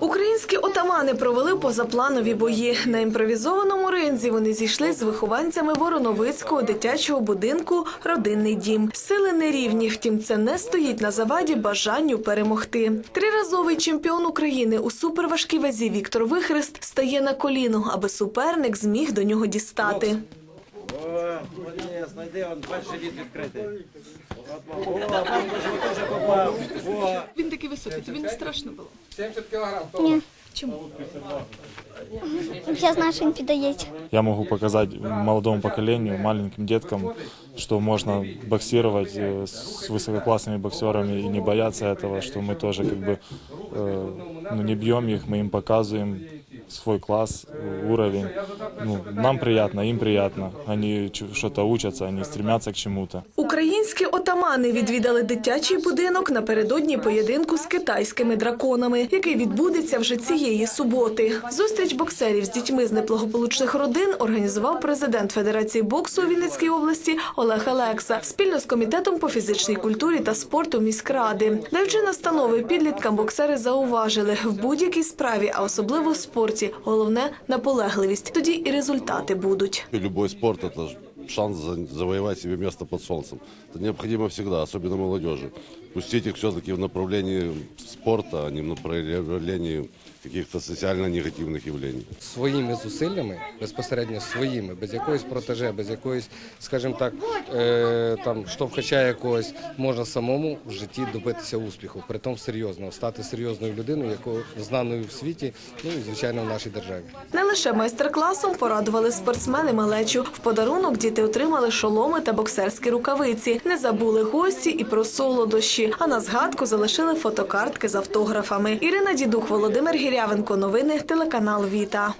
Українські отамани провели позапланові бої. На імпровізованому ринзі вони зійшли з вихованцями Вороновицького дитячого будинку Родинний дім. Сили нерівні, втім, це не стоїть на заваді бажанню перемогти. Триразовий чемпіон України у суперважкій вазі Віктор Вихрест стає на коліно, аби суперник зміг до нього дістати. Знайди, перший лід відкритий О, Він такий високий, тобі не страшно було? Ні. Чому? Я знаю, що він піддається. Я могу показать молодому поколению, маленьким деткам, что можно боксировать э, с высококлассными боксерами и не бояться этого, что мы тоже как бы э, ну, не бьем их, мы им показываем свой класс, э, уровень. Ну, нам приятно, им приятно. Они что-то учатся, они стремятся к чему-то. Українські отамани відвідали дитячий будинок напередодні поєдинку з китайськими драконами, який відбудеться вже цієї суботи. Зустріч боксерів з дітьми з неплохополучних родин організував президент Федерації боксу Вінницькій області Олег Алекса спільно з комітетом по фізичній культурі та спорту міськради. Даючи настанови підліткам, боксери зауважили в будь-якій справі, а особливо в спорті, головне наполегливість. Тоді і результати будуть. Любой спорт – це ж шанс за- завоевать себе место под солнцем. Это необходимо всегда, особенно молодежи. Пустить их все-таки в направлении спорта, а не в направлении каких-то социально негативных явлений. своїми зусиллями, безпосередньо своїми, без якоїсь протеже, без якоїсь, скажімо так, е, там штовхача якогось, можна самому в житті добитися успіху, притом серйозного, стати серйозною людиною, якою знаною в світі, ну і звичайно в нашій державі. Не лише майстер-класом порадували спортсмени малечу. В подарунок діти отримали шоломи та боксерські рукавиці. Не забули гості і про солодощі. А на згадку залишили фотокартки з автографами. Ірина Дідух, Володимир Гірявенко. Новини телеканал Віта.